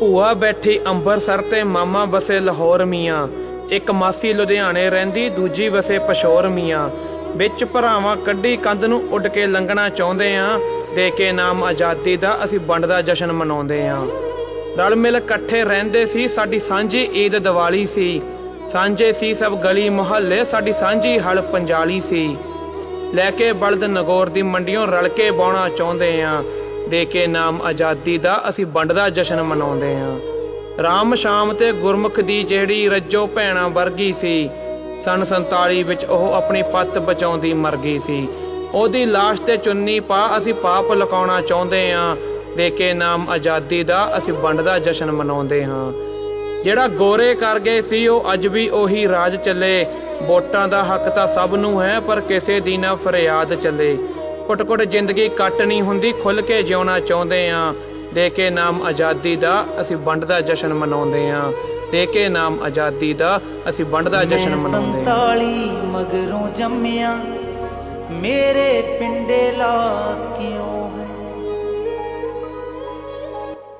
ਭੂਆ ਬੈਠੀ ਅੰਬਰਸਰ ਤੇ ਮਾਮਾ ਵਸੇ ਲਾਹੌਰ ਮੀਆਂ। ਇੱਕ ਮਾਸੀ ਲੁਧਿਆਣੇ ਰਹਿੰਦੀ, ਦੂਜੀ ਵਸੇ ਪਸ਼ੌਰ ਮੀਆਂ। ਵਿੱਚ ਭਰਾਵਾਂ ਕੱਢੀ ਕੰਧ ਨੂੰ ਉੱਡ ਕੇ ਲੰਘਣਾ ਚਾਹੁੰਦੇ ਆਂ। ਦੇ ਕੇ ਨਾਮ ਆਜ਼ਾਦੀ ਦਾ ਅਸੀਂ ਵੰਡ ਦਾ ਜਸ਼ਨ ਮਨਾਉਂਦੇ ਆਂ। ਰਲ ਮਿਲ ਇਕੱਠੇ ਰਹਿੰਦੇ ਸੀ, ਸਾਡੀ ਸਾਂਝੀ ਈਦ ਦੀਵਾਲੀ ਸੀ। ਸਾਂਝੇ ਸੀ ਸਭ ਗਲੀ ਮੁਹੱਲੇ, ਸਾਡੀ ਸਾਂਝੀ ਹਲ ਪੰਜਾਲੀ ਸੀ। ਲੈ ਕੇ ਬਲਦ ਨਗੌਰ ਦੀ ਮੰਡੀੋਂ ਰਲ ਕੇ ਬਾਉਣਾ ਚਾਹੁੰਦੇ ਆਂ। ਦੇ ਕੇ ਨਾਮ ਆਜ਼ਾਦੀ ਦਾ ਅਸੀਂ ਵੰਡ ਦਾ ਜਸ਼ਨ ਮਨਾਉਂਦੇ ਹਾਂ। ਰਾਮ ਸ਼ਾਮ ਤੇ ਗੁਰਮੁਖ ਦੀ ਜਿਹੜੀ ਰੱਜੋ ਭੈਣਾ ਵਰਗੀ ਸੀ, ਸਨ 47 ਵਿੱਚ ਉਹ ਆਪਣੀ ਪੱਤ ਬਚਾਉਂਦੀ ਮਰ ਗਈ ਸੀ। ਉਹਦੀ লাশ ਤੇ ਚੁੰਨੀ ਪਾ ਅਸੀਂ ਪਾਪ ਲਕਾਉਣਾ ਚਾਹੁੰਦੇ ਹਾਂ। ਦੇ ਕੇ ਨਾਮ ਆਜ਼ਾਦੀ ਦਾ ਅਸੀਂ ਵੰਡ ਦਾ ਜਸ਼ਨ ਮਨਾਉਂਦੇ ਹਾਂ। ਜਿਹੜਾ ਗੋਰੇ ਕਰ ਗਏ ਸੀ, ਉਹ ਅੱਜ ਵੀ ਉਹੀ ਰਾਜ ਚੱਲੇ। ਵੋਟਾਂ ਦਾ ਹੱਕ ਤਾਂ ਸਭ ਨੂੰ ਹੈ, ਪਰ ਕਿਸੇ ਦੀ ਨਾ ਫਰਿਆਦ ਚੱਲੇ। ਕੁੱਟ-ਕੁੱਟ ਜ਼ਿੰਦਗੀ ਕੱਟ ਨਹੀਂ ਹੁੰਦੀ ਖੁੱਲ ਕੇ ਜਿਉਣਾ ਚਾਹੁੰਦੇ ਆਂ ਦੇ ਕੇ ਨਾਮ ਆਜ਼ਾਦੀ ਦਾ ਅਸੀਂ ਵੰਡ ਦਾ ਜਸ਼ਨ ਮਨਾਉਂਦੇ ਆਂ ਦੇ ਕੇ ਨਾਮ ਆਜ਼ਾਦੀ ਦਾ ਅਸੀਂ ਵੰਡ ਦਾ ਜਸ਼ਨ ਮਨਾਉਂਦੇ ਆਂ 47 ਮਗਰੋਂ ਜੰਮਿਆ। ਮੇਰੇ ਪਿੰਡੇ ਲਾ